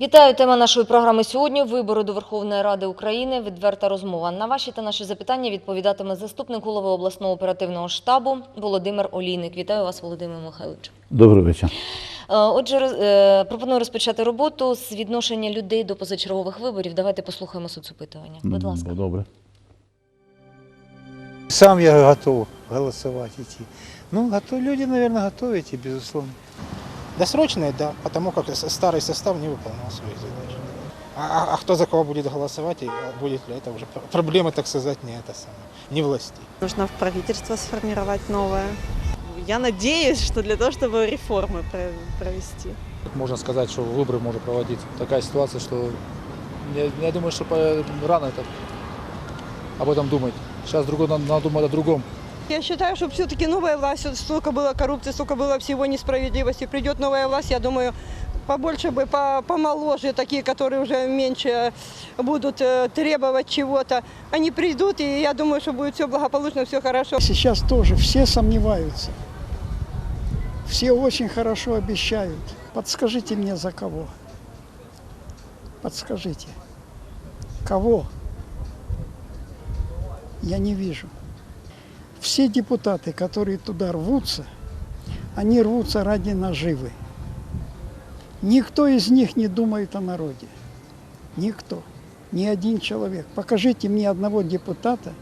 Вітаю. Тема нашої програми сьогодні вибори до Верховної Ради України. Відверта розмова. На ваші та наші запитання відповідатиме заступник голови обласного оперативного штабу Володимир Олійник. Вітаю вас, Володимир Михайлович. Добрий вечір. Е, Отже, е, пропоную розпочати роботу з відношення людей до позачергових виборів. Давайте послухаємо соцопитування. Будь ласка. Добре. Сам я готов голосовать идти. Ну, готов, люди, готовы идти, безусловно. Досрочные, да, потому как старый состав не выполнял свои задачи. А, а- а кто за кого будет голосовать и а, будет ли это уже пр- проблема, так сказать, не это самое, не властей. Нужно в правительство сформировать новое. Я надеюсь, что для того, чтобы реформы про- провести. Можно сказать, что выборы можно проводить. Такая ситуация, что я, я думаю, что по- рано это об этом думать. Сейчас другой, надо, надо думать о другом. Я считаю, что все-таки новая власть, столько было коррупции, столько было всего несправедливости. Придет новая власть, я думаю, побольше бы, по- помоложе, такие, которые уже меньше будут э, требовать чего-то. Они придут, и я думаю, что будет все благополучно, все хорошо. Сейчас тоже все сомневаются. Все очень хорошо обещают. Подскажите мне, за кого? Подскажите. Кого? Я не вижу. Все депутаты, которые туда рвутся, они рвутся ради наживы. Никто из них не думает о народе. Никто. Ни один человек. Покажите мне одного депутата,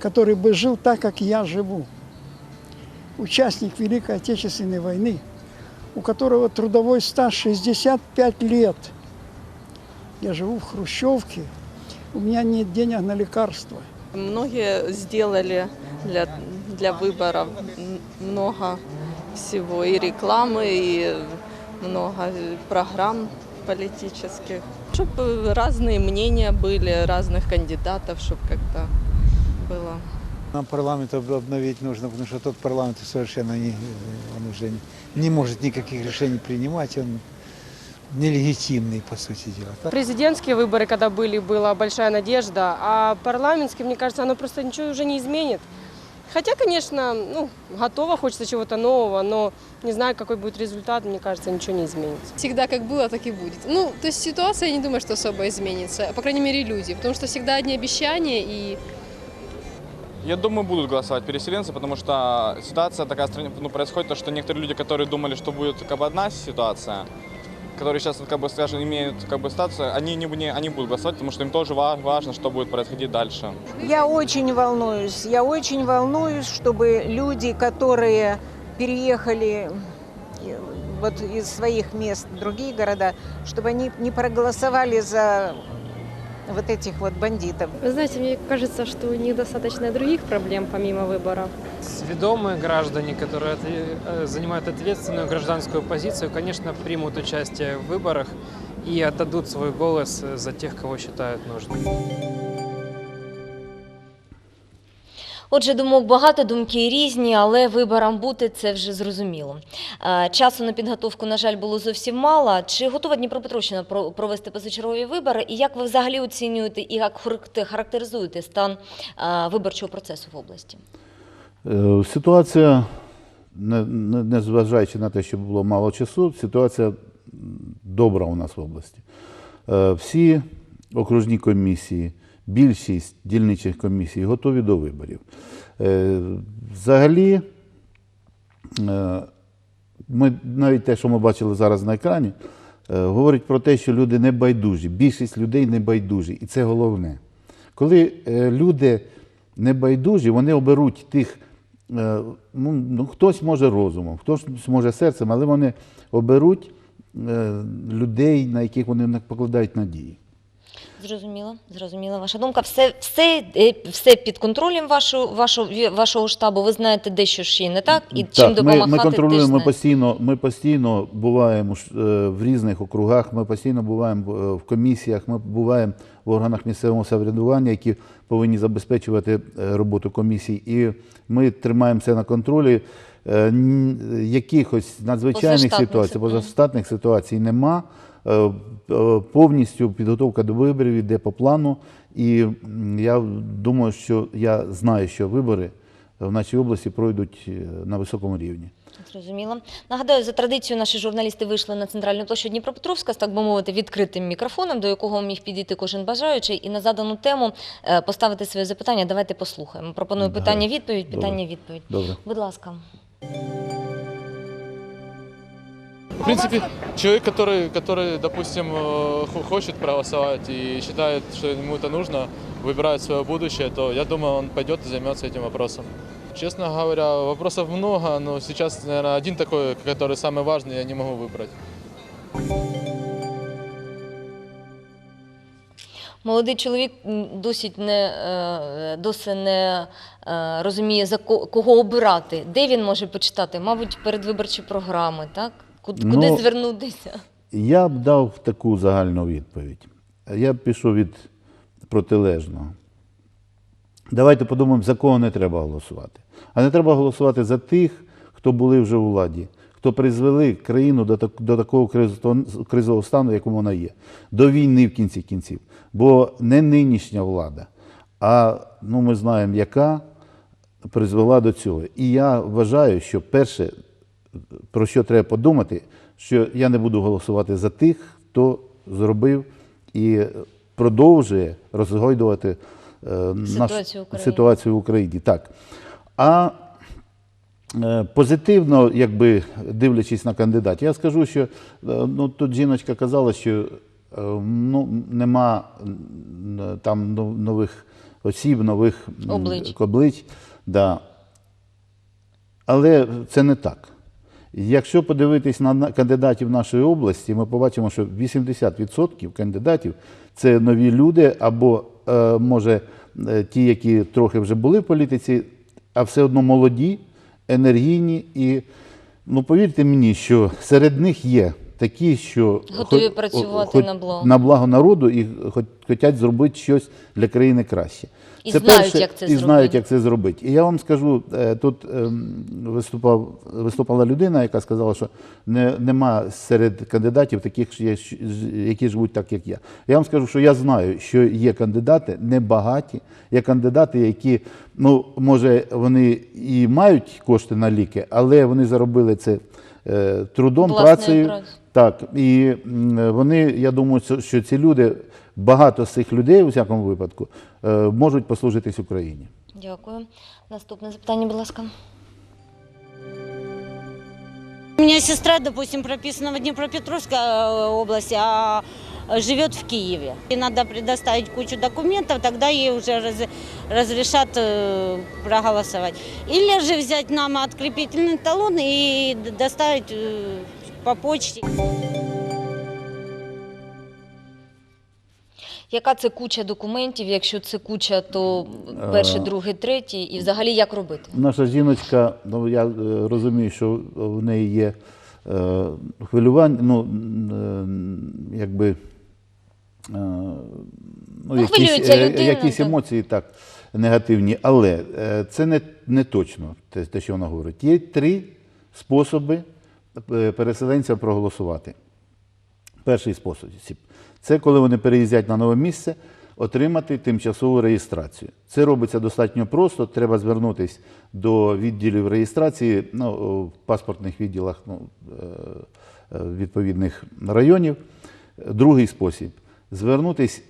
который бы жил так, как я живу. Участник Великой Отечественной войны, у которого трудовой стаж 65 лет. Я живу в Хрущевке, у меня нет денег на лекарства. Многие сделали для, для выборов м- много всего, и рекламы, и много программ политических. Чтобы разные мнения были, разных кандидатов, чтобы как-то было Нам парламент об- обновить нужно, потому что тот парламент совершенно не, он уже не, не может никаких решений принимать, он нелегитимный, по сути дела. Так? Президентские выборы, когда были, была большая надежда, а парламентские, мне кажется, оно просто ничего уже не изменит. Хотя, конечно, ну, готово, хочется чего-то нового, но не знаю, какой будет результат, мне кажется, ничего не изменится. Всегда как было, так и будет. Ну, то есть ситуация, я не думаю, что особо изменится. По крайней мере, люди. Потому что всегда одни обещания и Я думаю, будут голосовать переселенцы, потому что ситуация такая в стране ну, происходит, то, что некоторые люди, которые думали, что будет как бы одна ситуация, которые сейчас, как бы, скажем, имеют как бы статус, они не, не- они будут голосовать, потому что им тоже ва- важно, что будет происходить дальше. Я очень волнуюсь. Я очень волнуюсь, чтобы люди, которые переехали э, вот из своих мест в другие города, чтобы они не проголосовали за вот этих вот бандитов. Вы знаете, мне кажется, что у них достаточно и других проблем помимо выборов. Сведомые граждане, которые э, занимают ответственную гражданскую позицию, конечно, примут участие в выборах и отдадут свой голос э, за тех, кого считают нужным. Отже, думок багато, думки різні, але виборам бути це вже зрозуміло. Е, Часу на підготовку, на жаль, було зовсім мало. Чи готова Дніпропетровщина про- провести позачергові вибори? І як ви взагалі оцінюєте і як характеризуєте стан е, виборчого процесу в області? Е, Ситуація, не- не- незважаючи на те, що було мало часу, ситуація добра у нас в області. Всі окружні комісії, більшість дільничих комісій готові до виборів. Е, Взагалі, е, ми навіть те, що ми бачили зараз на екрані, е, говорить про те, що люди не байдужі. Більшість людей не байдужі, і це головне. Коли люди не байдужі, вони оберуть тих, ну, ну, хтось може розумом, хтось може серцем, але вони оберуть людей, на яких вони покладають надії. Зрозуміло, зрозуміла ваша думка. Все, все, е, все під контролем вашого, вашого, вашого штабу. Ви знаєте, де що ще не так, і чим Так, ми, допомагати. ми теж контролюємо ми постійно. Ми постійно буваємо е, в різних округах. Ми постійно буваємо е, в комісіях. Ми буваємо в органах місцевого самоврядування, які повинні забезпечувати роботу комісій. І ми тримаємося на контролі. Е, Якихось надзвичайних ситуацій, позаштатних ситуацій нема. Е, е, Повністю підготовка до виборів йде по плану. І я думаю, що я знаю, що вибори в нашій області пройдуть на високому рівні. Зрозуміло. Нагадаю, за традицією наші журналісти вийшли на центральну площу Дніпропетровська з так би мовити відкритим мікрофоном, до якого міг підійти кожен бажаючий, і на задану тему е, поставити своє запитання. Давайте послухаємо. Пропоную Давай. питання-відповідь, Добре. питання-відповідь. Добре. Будь ласка. В принципе, человек, который, который, допустим, э, хо- хочет проголосовать и считает, что ему это нужно, выбирает свое будущее, то я думаю, он пойдет и займется этим вопросом. Честно говоря, вопросов много, но сейчас, наверное, один такой, который самый важный, я не могу выбрать. Молодий чоловік м, досить не, е, досить не е, розуміє, за ко- кого обирати. Де він може почитати? Мабуть, передвиборчі програми, так? Куди, Ну, куди звернутися? Я б дав таку загальну відповідь. Я б пішов від протилежного. Давайте подумаємо, за кого не треба голосувати. А не треба голосувати за тих, хто були вже у владі, хто призвели країну до, до такого кризового стану, якому вона є, до війни в кінці кінців. Бо не нинішня влада, а ну, ми знаємо, яка призвела до цього. І я вважаю, що перше, про що треба подумати, що я не буду голосувати за тих, хто зробив і продовжує розгойдувати Ситуацію в Україні. ситуацію в Україні. Так. А е, позитивно, якби дивлячись на кандидатів, я скажу, що е, ну, тут жіночка казала, що е, ну, нема там нових осіб, нових Облич. облич. Да. Але це не так. Якщо подивитись на кандидатів нашої області, ми побачимо, що 80% кандидатів це нові люди, або е, може е, ті, які трохи вже були в політиці, а все одно молоді, енергійні. І ну, повірте мені, що серед них є такі, що Готові працювати хоч- на благо. на благо народу і хоч- хочуть зробити щось для країни краще. І знають, як це і зробити. знають, як це зробити. І я вам скажу, е, тут ем, виступав, виступала людина, яка сказала, що не, нема серед кандидатів таких, які живуть так, як я. Я вам скажу, що я знаю, що є кандидати небагаті, є кандидати, які, ну, може, вони і мають кошти на ліки, але вони заробили це трудом, Власною працею. Так, і вони, я думаю, що- що ці люди, багато з цих людей, у всякому випадку, е, можуть послужитись Україні. Дякую. Наступне запитання, будь ласка. У меня сестра, допустим, прописана в Днепропетровской э, области, а живет в Киеве. И надо предоставить кучу документов, тогда ей уже раз- разрешат э, проголосовать. Или же взять нам открепительный талон и д- доставить э, по почте. Яка це куча документів? Якщо це куча, то перший, Е. другий, третій, і взагалі як робити? Наша жіночка, ну я е, розумію, що в неї є е, хвилювання, ну м, е, якби. е, Ну, якісь, е, людина, якісь емоції так негативні, але е, це не, не точно те, те, що вона говорить. Є три способи переселенця проголосувати. Перший спосіб це коли вони переїздять на нове місце, отримати тимчасову реєстрацію. Це робиться достатньо просто. Треба звернутися до відділів реєстрації ну, в паспортних відділах ну, відповідних районів. Другий спосіб звернутися.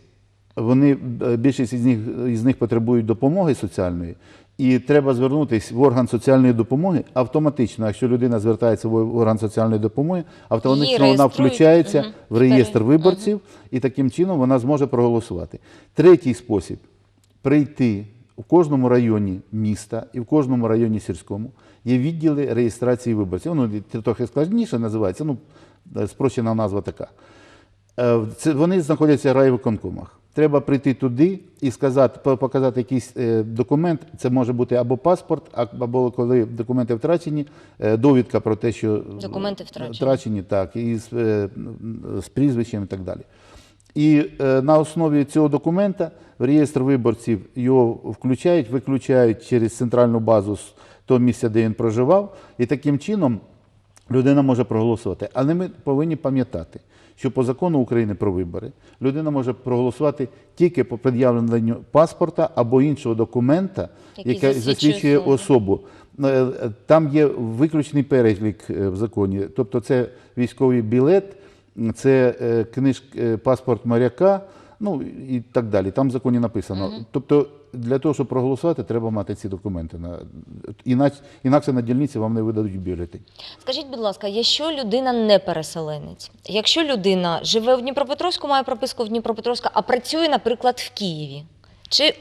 Вони е, більшість із них, із них потребують допомоги соціальної, і треба звернутися в орган соціальної допомоги автоматично. Якщо людина звертається в орган соціальної допомоги, автоматично вона включається мгм, в реєстр виборців, і таким чином вона зможе проголосувати. Третій спосіб прийти в кожному районі міста і в кожному районі сільському є відділи реєстрації виборців. Ну, трохи складніше називається, ну, спрощена назва така. Е, вони знаходяться в райвиконкомах. Треба прийти туди і сказати, показати якийсь е, документ. Це може бути або паспорт, або коли документи втрачені, е, довідка про те, що Документи втрачені. втрачені так, і з, з прізвищем і так далі. І на основі цього документа в реєстр виборців його включають, виключають через центральну базу з того місця, де він проживав, і таким чином людина може проголосувати. Але ми повинні пам'ятати, що по закону України про вибори людина може проголосувати тільки по пред'явленню паспорта або іншого документа, Який який засвідчує особу. особу. е, там є виключний перелік е, в законі. Тобто це військовий білет, це е, книж, е, паспорт моряка, ну і так далі. Там в законі написано. Тобто для того, щоб проголосувати, треба мати ці документи. Інакше, на дільниці вам не видадуть бюлетень. Скажіть, будь ласка, якщо людина не переселенець, якщо людина живе в Дніпропетровську, має прописку в Дніпропетровську, а працює, наприклад, в Києві чи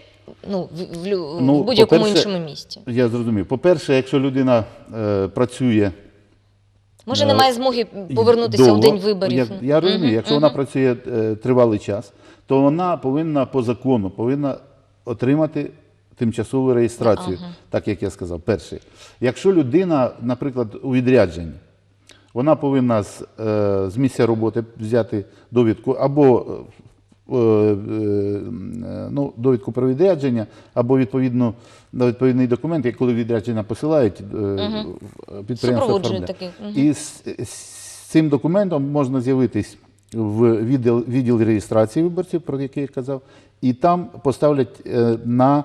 ну, в, в, Ну, в будь-якому іншому місті, Я зрозумів. По-перше, якщо людина е, працює може, немає змоги повернутися довго, у день виборів. Я, я розумію, якщо вона працює е, тривалий час, то вона повинна по закону повинна отримати тимчасову реєстрацію, Ага. так як я сказав. Перше, якщо людина, наприклад, у відрядженні, вона повинна з, е, з місця роботи взяти довідку або е, е, ну, довідку про відрядження, або відповідно відповідний документ, як коли відрядження посилають, е, підприємство такий. І з, з цим документом можна з'явитись в відділ, відділ реєстрації виборців, про який я казав, і там поставлять е, на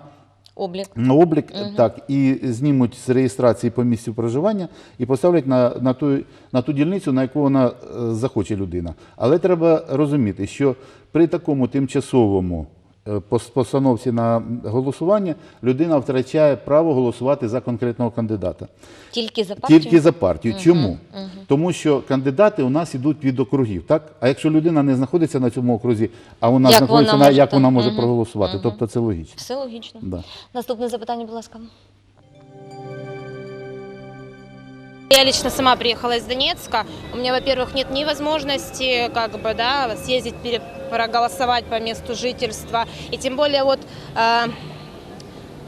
Облік. на облік, так, і знімуть з реєстрації по місцю проживання і поставлять на, на, ту, на ту дільницю, на яку вона е, захоче людина. Але треба розуміти, що при такому тимчасовому е, постановці на голосування людина втрачає право голосувати за конкретного кандидата. Тільки за партію? Тільки за партію. Угу, Чому? Угу. Тому що кандидати у нас йдуть від округів, так? А якщо людина не знаходиться на цьому окрузі, а вона Як знаходиться вона на може, як вона може угу, проголосувати? Угу. Тобто це логічно. Все логічно. Да. Наступне запитання, будь ласка. Я лично сама приехала из Донецка. У меня, во-первых, нет ни возможности как бы, да, съездить, пере- проголосовать по месту жительства. И тем более вот, э,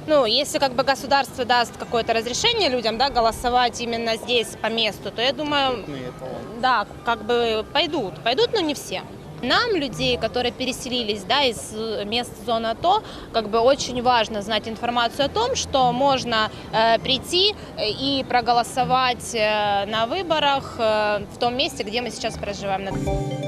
ну, если как бы государство даст какое-то разрешение людям, да, голосовать именно здесь по месту, то я думаю, да, как бы пойдут. Пойдут, но не все. Нам, людей, которые переселились да, из э, мест зоны АТО, как бы очень важно знать информацию о том, что можно э, прийти э, и проголосовать э, на выборах э, в том месте, где мы сейчас проживаем.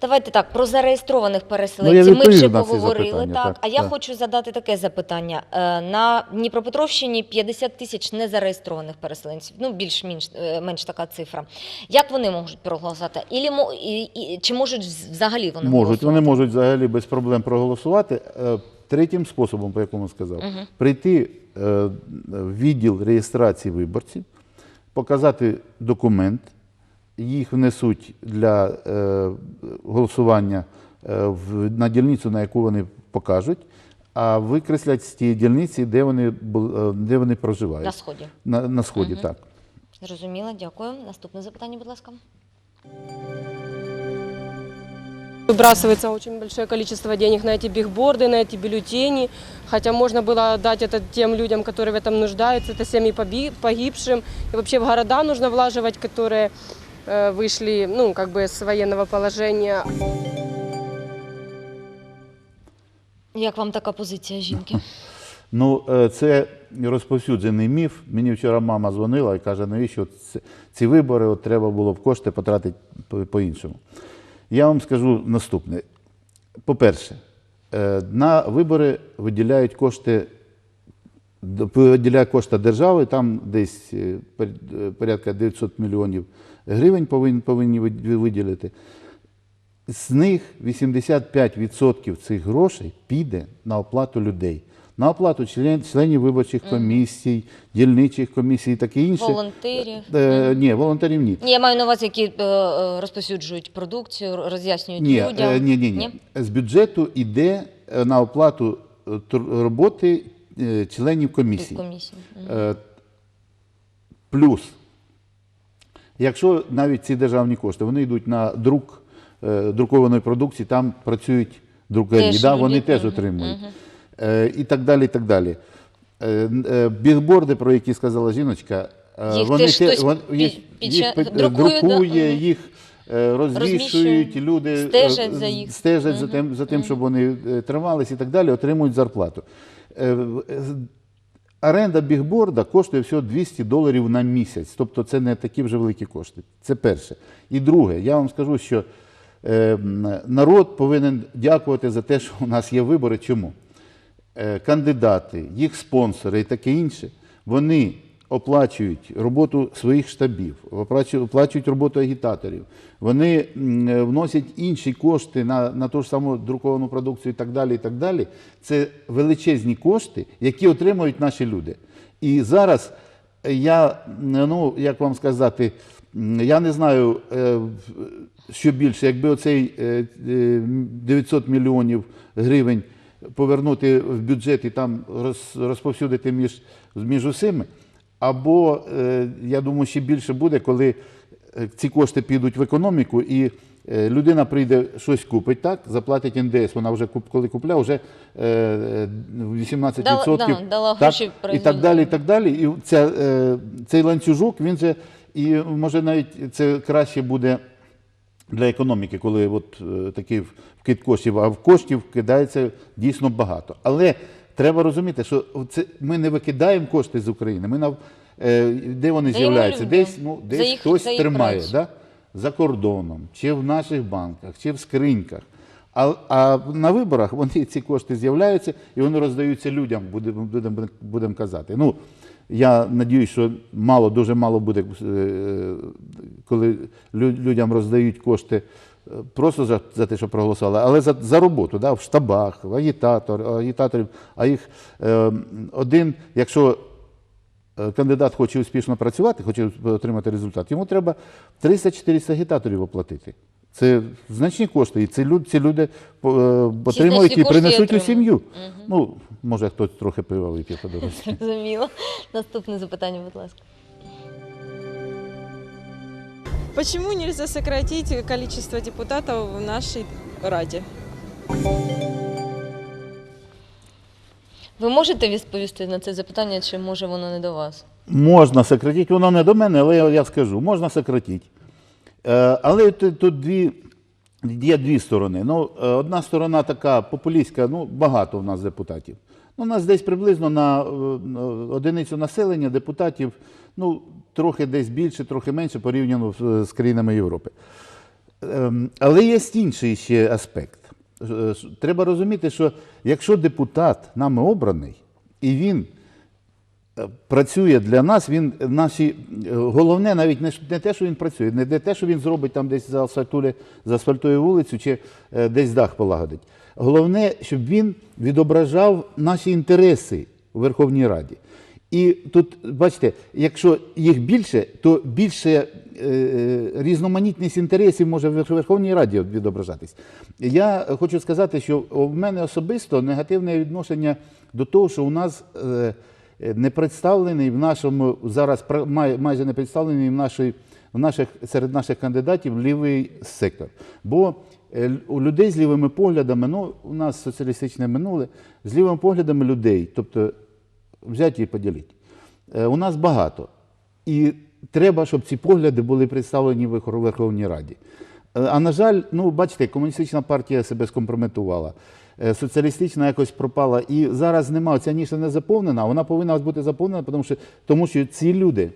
Давайте так, про зареєстрованих Ну, переселенців. я Ми вже поговорили. Так. так, А я так. хочу задати таке запитання. Е, На Дніпропетровщині 50 тисяч незареєстрованих переселенців. Ну, більш-менш е, менш така цифра. Як вони можуть проголосувати? Ілі, і, і, чи можуть взагалі вони Можуть, голосувати? вони можуть взагалі без проблем проголосувати. Е, Третім способом, по якому сказав, Мгм. прийти в відділ реєстрації виборців, показати документ, їх внесуть для е, голосування е, в, на дільницю, на яку вони покажуть, а викреслять з тієї дільниці, де вони, бу- е, де вони проживають. На сході. На, на сході, Мгм. так. Зрозуміло, дякую. Наступне запитання, будь ласка. Выбрасывается очень большое количество денег на эти бигборды, на эти бюллетени, хотя можно было дать это тем людям, которые в этом нуждаются, это семьи поби- погибшим. И вообще в города нужно влаживать, которые э, вышли, ну, как бы с военного положения. Як вам така позиція жінки? Ну, е, це розповсюджений міф. Мені вчора мама дзвонила і каже, навіщо ці, вибори от треба було б кошти потратити по- по-іншому. Я вам скажу наступне. По-перше, е, на вибори виділяють кошти, виділяє кошти держави, там десь е, порядка 900 мільйонів гривень повинні, повинні виділити. З них 85% цих грошей піде на оплату людей, на оплату член, членів виборчих комісій, дільничих комісій і таке інше. Волонтерів. Е, ні, волонтерів ні. Ні, я маю на увазі, які е, розповсюджують продукцію, роз'яснюють Ні, людям. е, ні, ні, ні. З бюджету йде на оплату роботи членів. Комісії. Е, Плюс, якщо навіть ці державні кошти вони йдуть на друк е, друкованої продукції, там працюють друкарі, Теж да, вони теж отримують. Е, І так далі. і так далі. Е, Бігборди, про які сказала жіночка, Їх вони теж те- хтось вон- під- їх, їх друкує, да, друкує, мгм. їх розвішують, люди стежать за їх. стежать за тим, за тим щоб вони тримались і так далі, отримують зарплату. Оренда бігборда коштує всього 200 доларів на місяць. Тобто це не такі вже великі кошти. Це перше. І друге, я вам скажу, що е, народ повинен дякувати за те, що у нас є вибори. Чому? е, кандидати, їх спонсори і таке інше, вони оплачують роботу своїх штабів, оплачують, роботу агітаторів, вони е, вносять інші кошти на, на ту ж саму друковану продукцію і так далі. і так далі. Це величезні кошти, які отримують наші люди. І зараз я, ну, як вам сказати, я не знаю, е, що більше, якби оцей е, е, 900 мільйонів гривень повернути в бюджет і там розповсюдити між, між усіми, або, е, я думаю, ще більше буде, коли е, ці кошти підуть в економіку і е, людина прийде щось купить, так, заплатить НДС, вона вже коли купляє, вже е, е, 18%. Дала- да, дала так, гроші і так далі, і так далі. І ця, цей ланцюжок, він же, і може навіть це краще буде для економіки, коли от такий вкид коштів, а в коштів кидається дійсно багато. Але треба розуміти, що це ми не викидаємо кошти з України. Ми нав, е, де вони з'являються? Десь, ну, десь їх- хтось тримає, да? за кордоном, чи в наших банках, чи в скриньках. А, а на виборах вони ці кошти з'являються і вони роздаються людям, будемо будем, будем казати. Ну, я надіюсь, що мало, дуже мало буде, е, коли людям роздають кошти просто за, за те, що проголосували, але за, за роботу да, в штабах, в агітатор, агітаторів. А їх е, один, якщо е, кандидат хоче успішно працювати, хоче отримати результат, йому треба 300-400 агітаторів оплатити. Це значні кошти, і ці люди, ці люди е, отримують і принесуть у сім'ю. Ну, може, хтось трохи пива вип'є по дорозі. Зрозуміло. Наступне запитання, будь ласка. Почему нельзя сократить количество депутатов в нашей Раде? Ви можете відповісти на це запитання, чи може воно не до вас? Можна сократити, воно не до мене, але я, скажу, можна сократити. Е, але тут, тут дві, є дві сторони. Ну, е, одна сторона така популістська, ну, багато в нас депутатів. Ну, у нас десь приблизно на е, на одиницю населення депутатів, ну, трохи десь більше, трохи менше порівняно з, країнами Європи. Ем, Але є інший ще аспект. Е, Треба розуміти, що якщо депутат нами обраний, і він е, працює для нас, він наші е, головне навіть не, те, що він працює, не те, що він зробить там десь за асфальтує, вулицю чи десь дах полагодить. Головне, щоб він відображав наші інтереси у Верховній Раді. І тут, бачите, якщо їх більше, то більше е, різноманітність інтересів може в Верховній Раді відображатись. Я хочу сказати, що у мене особисто негативне відношення до того, що у нас е, не представлений в нашому зараз май- майже не представлений в нашій, в наших серед наших кандидатів лівий сектор. Бо е, у людей з лівими поглядами, ну у нас соціалістичне минуле, з лівими поглядами людей, тобто взяти і поділити. Е, У нас багато. І треба, щоб ці погляди були представлені в Верховній Раді. Е, А на жаль, ну бачите, комуністична партія себе скомпрометувала, е, соціалістична якось пропала. І зараз немає, ця ніша не заповнена, вона повинна бути заповнена, тому що, тому що ці люди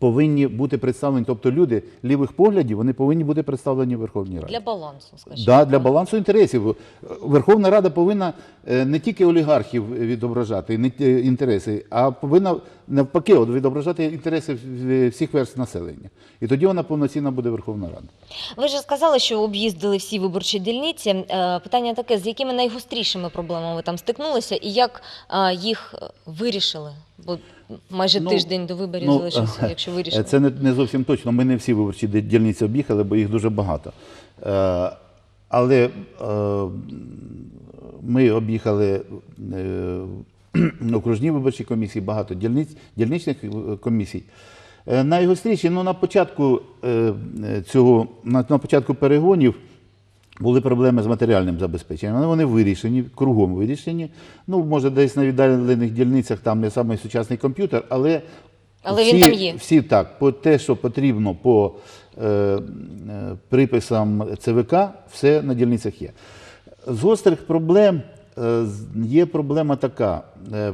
повинні бути представлені, тобто люди лівих поглядів, вони повинні бути представлені в Верховній Раді. Для балансу, скажімо. Да, для балансу інтересів. Верховна Рада повинна е, не тільки олігархів відображати інтереси, а повинна навпаки от, відображати інтереси всіх верств населення. І тоді вона повноцінна буде Верховна Рада. Ви ж сказали, що об'їздили всі виборчі дільниці. Е, Питання таке: з якими найгострішими проблемами ви там стикнулися і як е, їх е, вирішили? Бо майже Ну, тиждень до виборів ну, залишився, якщо вирішили. Це не, не зовсім точно. Ми не всі виборчі дільниці об'їхали, бо їх дуже багато. Е, але е, ми об'їхали е, окружні виборчі комісії, багато дільниць, дільничних е, комісій. Е, Найгостріші, ну на початку е, е, цього, на, на початку перегонів були проблеми з матеріальним забезпеченням. Але вони вирішені, кругом вирішені. Ну, може, десь на віддалених дільницях там не самий сучасний комп'ютер, але, Але всі, він там є. всі так, по те, що потрібно по е, е, приписам ЦВК, все на дільницях є. З гострих проблем е, є проблема така. Е,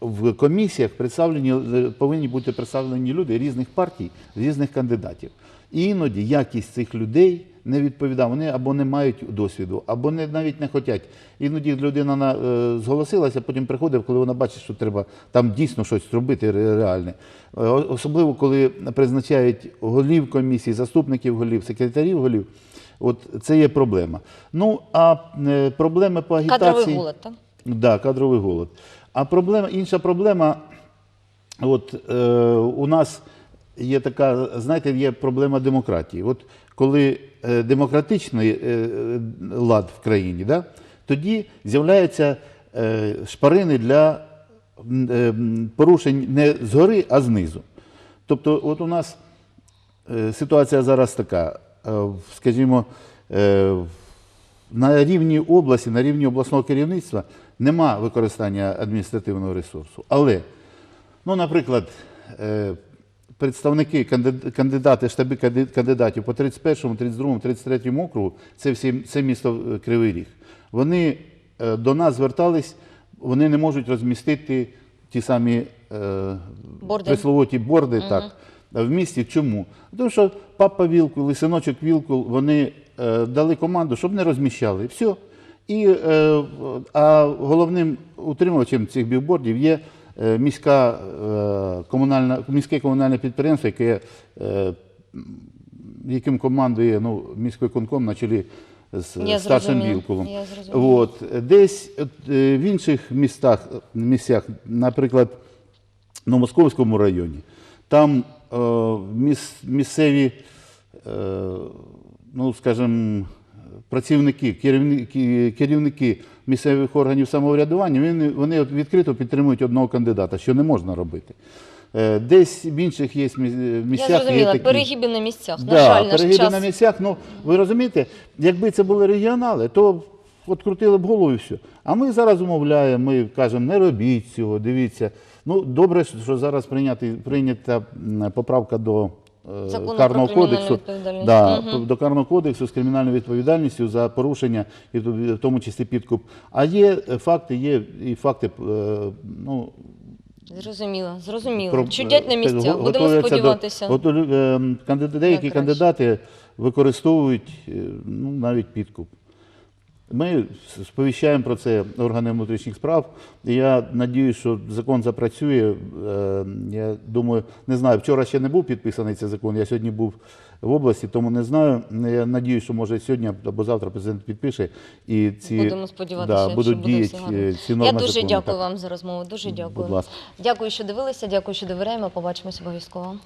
в комісіях представлені, е, повинні бути представлені люди різних партій, різних кандидатів. І іноді якість цих людей не відповідають, вони або не мають досвіду, або не, навіть не хочуть. Іноді людина на, е, зголосилася, потім приходить, коли вона бачить, що треба там дійсно щось робити ре- реальне. Е, Особливо, коли призначають голів комісій, заступників голів, секретарів голів. От це є проблема. Ну, а е, проблеми по агітації. Кадровий голод, так? Да, кадровий голод. А проблема, інша проблема, от е, у нас є така, знаєте, є проблема демократії. От коли е, демократичний е, лад в країні, тоді з'являються е, шпарини для порушень не згори, а знизу. Тобто, от у нас ситуація зараз така, скажімо, на рівні області, на рівні обласного керівництва нема використання адміністративного ресурсу. Але, ну, наприклад, представники, кандидати, штаби кандидатів по 31, 32, 33 округу, це всі це місто е, Кривий Ріг. Вони е, до нас звертались, вони не можуть розмістити ті самі е, присловуті борди Мгм. так, в місті. Чому? Тому що папа Вілкул і синочок Вілкул, вони е, дали команду, щоб не розміщали. Все. І, е, а головним утримувачем цих білбордів є міська, е, комунальна, міське комунальне підприємство, яке, е, яким командує ну, міський конком на чолі з старшим зрозуміла. От, десь е, в інших містах, місцях, наприклад, на Московському районі, там е, міс, місцеві, е, ну, скажімо, працівники, керівники, керівники місцевих органів самоврядування, вони, відкрито підтримують одного кандидата, що не можна робити. Е, Десь в інших є міс- місцях. Я зрозуміла, такі. перегиби на місцях. на жаль, наш перегиби час. на місцях. Ну, ви розумієте, якби це були регіонали, то от крутили б голову і все. А ми зараз умовляємо, ми кажемо, не робіть цього, дивіться. Ну, добре, що зараз прийнята поправка до Закону про карного кодексу. Да, угу. До карного кодексу з кримінальною відповідальністю за порушення, і в тому числі підкуп. А є е, факти, є і факти, е, ну, Зрозуміло, зрозуміло. про- Чудять на е, місцях. Будемо сподіватися. до- е, кандид- деякі краще. кандидати використовують е, ну, навіть підкуп. Ми сповіщаємо про це органи внутрішніх справ. І я надіюсь, що закон запрацює. Е, Я думаю, не знаю, вчора ще не був підписаний цей закон. Я сьогодні був в області, тому не знаю. Я надіюсь, що може сьогодні або завтра президент підпише і ці Будемо сподіватися, да, що будуть діяти все гарно. е, Я дуже закону. дякую Так. вам за розмову. Дуже дякую. Будь ласка. Дякую, що дивилися. Дякую, що довіряємо. Побачимось обов'язково.